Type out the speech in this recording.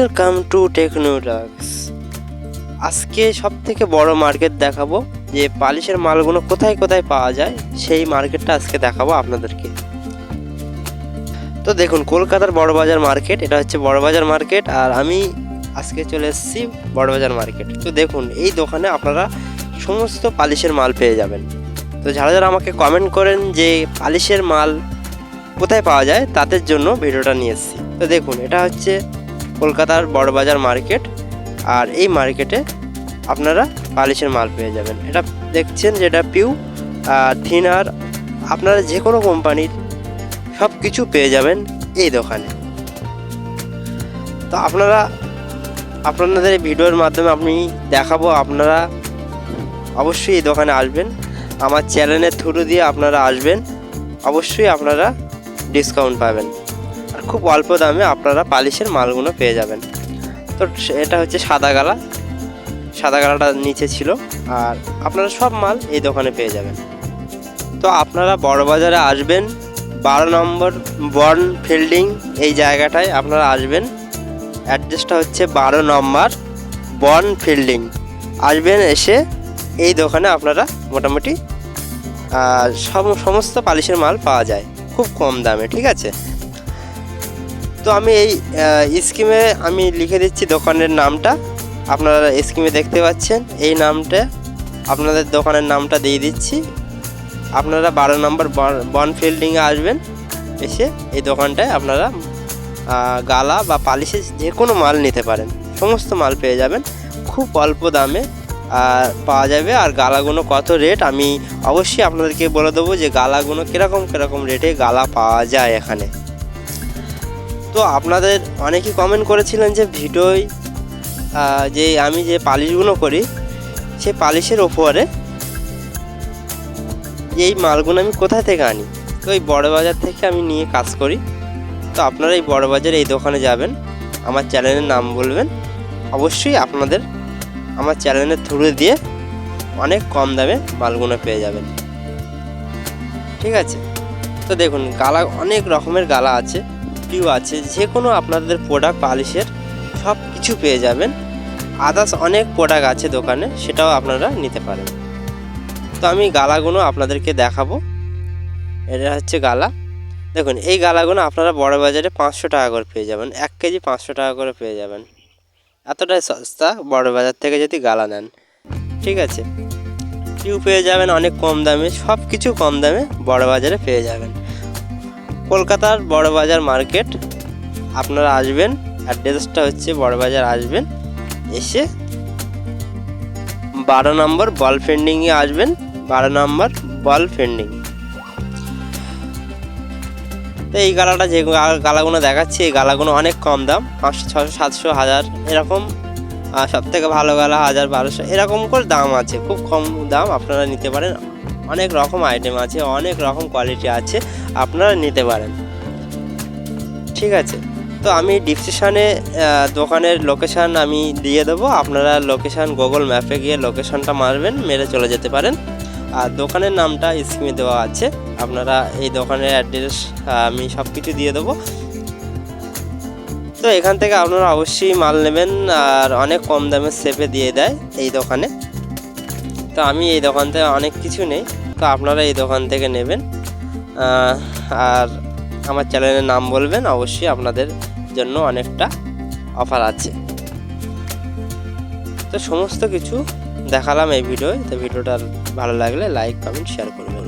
Welcome to টেকনোডাক্স আজকে সব থেকে বড় মার্কেট দেখাবো, যে পালিশের মালগুলো কোথায় কোথায় পাওয়া যায়, সেই মার্কেটটা আজকে দেখাবো আপনাদেরকে। তো দেখুন, কলকাতার বড়বাজার মার্কেট এটা হচ্ছে বড়বাজার মার্কেট আর আমি আজকে চলে এসেছি বড়বাজার মার্কেট তো দেখুন, এই দোকানে আপনারা সমস্ত পালিশের মাল পেয়ে যাবেন। তো যারা যারা আমাকে কমেন্ট করেন যে পালিশের মাল কোথায় পাওয়া যায়, তাদের জন্য ভিডিওটা নিয়ে এসেছি। তো দেখুন, এটা হচ্ছে কলকাতার বড়বাজার মার্কেট আর এই মার্কেটে আপনারা পালিশের মাল পেয়ে যাবেন। এটা দেখছেন যেটা পিউ থিনার, আপনারা যে কোনো কোম্পানির সব কিছু পেয়ে যাবেন এই দোকানে। তো আপনারা, আপনাদের এই ভিডিওর মাধ্যমে আমি দেখাবো, আপনারা অবশ্যই এই দোকানে আসবেন। আমার চ্যানেলের থ্রু দিয়ে আপনারা আসবেন। অবশ্যই আপনারা ডিসকাউন্ট পাবেন। খুব অল্প দামে আপনারা পালিশের মালগুলো পেয়ে যাবেন। তো এটা হচ্ছে সাদা গালা। সাদা গালাটা নিচে ছিল। আর আপনারা সব মাল এই দোকানে পেয়ে যাবেন। তো আপনারা বড় বাজারে আসবেন, বারো নম্বর বর্ন ফিল্ডিং এই জায়গাটায় আপনারা আসবেন। অ্যাড্রেসটা হচ্ছে বারো নম্বর বর্ন ফিল্ডিং। আসবেন এসে এই দোকানে আপনারা মোটামুটি সমস্ত পালিশের মাল পাওয়া যায়। খুব কম দামে, ঠিক আছে? তো আমি এই স্কিমে আমি লিখে দিচ্ছি দোকানের নামটা। আপনারা স্কিমে দেখতে পাচ্ছেন, এই নামটা, আপনাদের দোকানের নামটা দিয়ে দিচ্ছি। আপনারা বারো নম্বর বন ফিল্ডিংয়ে আসবেন, এসে এই দোকানটায় আপনারা গালা বা পালিশের যে কোনো মাল নিতে পারেন। সমস্ত মাল পেয়ে যাবেন, খুব অল্প দামে আর পাওয়া যাবে। আর গালাগুলো কত রেট আমি অবশ্যই আপনাদেরকে বলে দেবো যে গালাগুলো কীরকম কীরকম রেটে গালা পাওয়া যায় এখানে। তো আপনাদের অনেকেই কমেন্ট করেছিলেন যে ভিডিওয় যে আমি যে পালিশগুলো করি, সেই পালিশের ওপরে এই মালগুলো আমি কোথা থেকে আনি? তো এই বড় বাজার থেকে আমি নিয়ে কাজ করি। তো আপনারা এই বড় বাজারে এই দোকানে যাবেন, আমার চ্যানেলের নাম বলবেন। অবশ্যই আপনাদের আমার চ্যানেলের থ্রু দিয়ে অনেক কম দামে মালগুলো পেয়ে যাবেন। ঠিক আছে? তো দেখুন, গালা, অনেক রকমের গালা আছে। পিউ আছে যে কোনো আপনাদের প্রোডাক্ট পালিশের সব কিছু পেয়ে যাবেন। আদার্স অনেক প্রোডাক্ট আছে দোকানে, সেটাও আপনারা নিতে পারেন। তো আমি গালাগুলো আপনাদেরকে দেখাবো। এটা হচ্ছে গালা। দেখুন, এই গালাগুলো আপনারা বড় বাজারে পাঁচশো টাকা করে পেয়ে যাবেন, এক কেজি পাঁচশো টাকা করে পেয়ে যাবেন। এতটাই সস্তা, বড় বাজার থেকে যদি গালা নেন। ঠিক আছে? টিউ পেয়ে যাবেন, অনেক কম দামে সব কিছু কম দামে বড় বাজারে পেয়ে যাবেন। কলকাতার বড় বাজার মার্কেট। আপনারা আসবেন, অ্যাড্রেসটা হচ্ছে বড় বাজার আসবেন। এসে বারো নম্বর বল ফেন্ডিংয়ে আসবেন, বারো নম্বর বল ফেন্ডিং তো এই গালাটা যে গালাগুলো দেখাচ্ছি, এই গালাগুলো অনেক কম দাম, পাঁচশো ছশো সাতশো, হাজার, এরকম। সব থেকে ভালো গালা হাজার বারোশো, এরকম করে দাম আছে, খুব কম দাম আপনারা নিতে পারেন। অনেক রকম আইটেম আছে, অনেক রকম কোয়ালিটি আছে, আপনারা নিতে পারেন। ঠিক আছে? তো আমি ডিসক্রিপশানে দোকানের লোকেশান আমি দিয়ে দেবো। আপনারা লোকেশান গুগল ম্যাপে গিয়ে লোকেশানটা মারবেন, মেরে চলে যেতে পারেন। আর দোকানের নামটা স্ক্রিনে দেওয়া আছে। আপনারা এই দোকানের অ্যাড্রেস আমি সব কিছু দিয়ে দেবো। তো এখান থেকে আপনারা অবশ্যই মাল নেবেন, আর অনেক কম দামে সেপে দিয়ে দেয় এই দোকানে। তো আমি এই দোকান থেকে অনেক কিছু নেই। তো আপনারা এই দোকান থেকে নেবেন। আর আমার চ্যানেলের নাম বলবেন, অবশ্যই আপনাদের জন্য অনেকটা অফার আছে। তো সমস্ত কিছু দেখালাম এই ভিডিওয়। তো ভিডিওটা ভালো লাগলে লাইক, কমেন্ট শেয়ার করবেন।